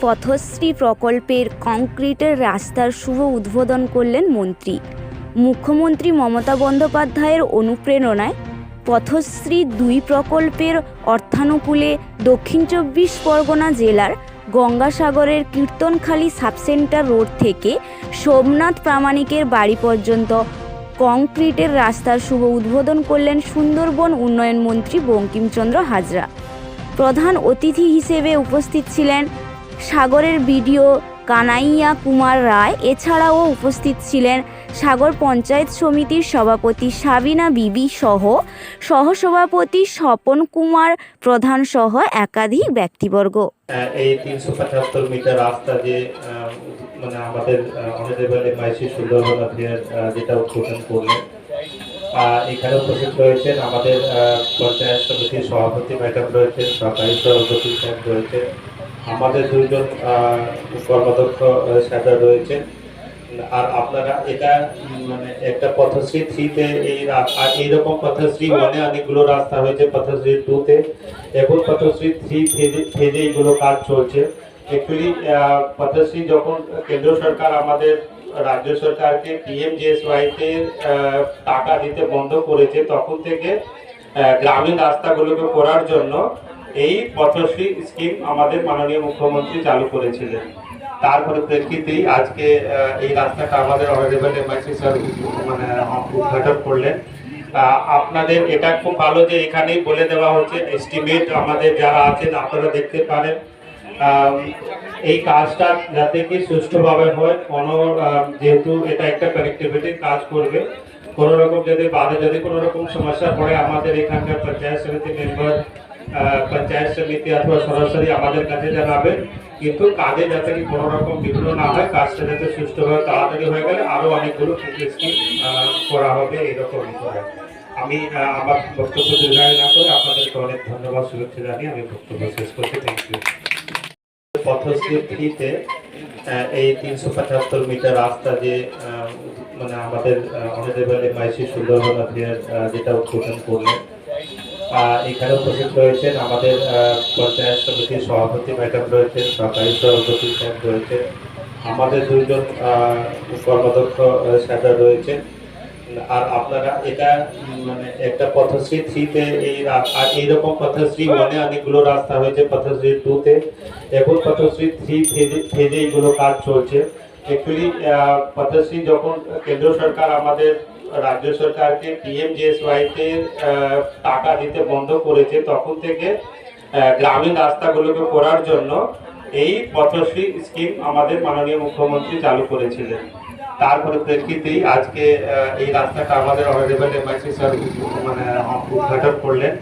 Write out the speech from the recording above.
পথশ্রী প্রকল্পের কংক্রিটের রাস্তার শুভ উদ্বোধন করলেন মন্ত্রী। মুখ্যমন্ত্রী মমতা বন্দ্যোপাধ্যায়ের অনুপ্রেরণায় পথশ্রী দুই প্রকল্পের অর্থানুকূলে দক্ষিণ চব্বিশ পরগনা জেলার গঙ্গাসাগরের কীর্তনখালী সাবসেন্টার রোড থেকে সোমনাথ প্রামাণিকের বাড়ি পর্যন্ত কংক্রিটের রাস্তার শুভ উদ্বোধন করলেন সুন্দরবন উন্নয়ন মন্ত্রী বঙ্কিমচন্দ্র হাজরা। প্রধান অতিথি হিসেবে উপস্থিত ছিলেন সাগরের বিডিও কানাইয়া কুমার রায়, এছাড়াও উপস্থিত ছিলেন সাগর পঞ্চায়েত সমিতির সভাপতি সাবিনা বিবি সহ সহসভাপতি স্বপন কুমার প্রধান সহ একাধিক ব্যক্তিবর্গ। এই তিনশো পঁচাত্তর মিটার রাস্তা যে মানে আমাদের যেটা উদ্বোধন করলেন এখানে উপস্থিত রয়েছেন আমাদের পঞ্চায়েত সমিতির সভাপতি ম্যাডাম রয়েছেন সরকারি সভাপতি রয়েছেন আমাদের দুইজন আহ, কর্মদক্ষ স্যাররা রয়েছেন আর আপনারা এটা মানে একটা পথশ্রী থ্রিতে এই আর এইরকম পথশ্রী ওয়ানে অনেকগুলো রাস্তা হয়েছে পথশ্রী টুতে। এবং পথশ্রী থ্রি ফেজে এইগুলো কাজ চলছে। অ্যাকচুয়ালি পথশ্রী যখন কেন্দ্র সরকার আমাদের রাজ্য সরকারকে পিএমজিএসওয়াইতে টাকা দিতে বন্ধ করেছে তখন থেকে গ্রামীণ রাস্তাগুলোকে করার জন্য এই পথশ্রী স্কিম আমাদের মাননীয় মুখ্যমন্ত্রী চালু করেছিলেন। তার পরিপ্রেক্ষিতেই আজকে এই রাস্তাটা আমাদের অনারেবল এমআইসি স্যার মানে উদ্ঘাটন করলেন। আপনাদের এটা খুব ভালো যে এখানেই বলে দেওয়া হচ্ছে এস্টিমেট আমাদের যারা আছেন আপনারা দেখতে পারেন। এই কাজটা যাতে কি সুষ্ঠুভাবে হয়, কোনো যেহেতু এটা একটা কানেক্টিভিটির কাজ করবে, কোনো রকম যদি বাদে যদি কোনো রকম সমস্যা পড়ে, আমাদের এখানকার পঞ্চায়েত সমিতি মেম্বার পঞ্চায়েত সমিতি অথবা সরাসরি আমাদের কাছে জানাবে। কিন্তু কাজে যাতে কি কোনো রকম বিঘ্ন না হয়, কাজটা যাতে সুষ্ঠুভাবে তাড়াতাড়ি হয়ে গেলে আরও অনেকগুলো স্কিম করা হবে এরকম করে আমি আমার বক্তব্য দীর্ঘায়ু না করে আপনাদেরকে অনেক ধন্যবাদ, শুভেচ্ছা জানিয়ে আমি বক্তব্য শেষ করছি। থ্যাংক ইউ পথশ্রী থ্রিতে এই তিনশো পঁচাত্তর মিটার রাস্তা যে মানে আমাদের অনারেবল এমআইসি সুন্দরবন অফিয়ার যেটা উদ্বোধন করলেন এখানে উপস্থিত রয়েছেন আমাদের পঞ্চায়েত সমিতির সভাপতি ম্যাডাম রয়েছেন সরকারি সভাপতি স্যার রয়েছেন আমাদের দুইজন আহ, স্যাররা রয়েছেন। আর আপনারা এটা মানে একটা পথশ্রী থ্রিতে এই আর এইরকম পথশ্রী ওয়ানে অনেকগুলো রাস্তা হয়েছে পথশ্রী টুতে। এখন পথশ্রী থ্রি ফেজে এইগুলো কাজ চলছে। অ্যাকচুয়ালি পথশ্রী যখন কেন্দ্র সরকার আমাদের রাজ্য সরকারকে পিএমজিএসওয়াইতে টাকা দিতে বন্ধ করেছে, তখন থেকে গ্রামীণ রাস্তাগুলোকে করার জন্য এই পথশ্রী স্কিম আমাদের মাননীয় মুখ্যমন্ত্রী চালু করেছিলেন। তার পরিপ্রেক্ষিতেই আজকে এই রাস্তাটা আমাদের অনারেবল এমআইসি স্যার মানে উদ্ঘাটন করলেন।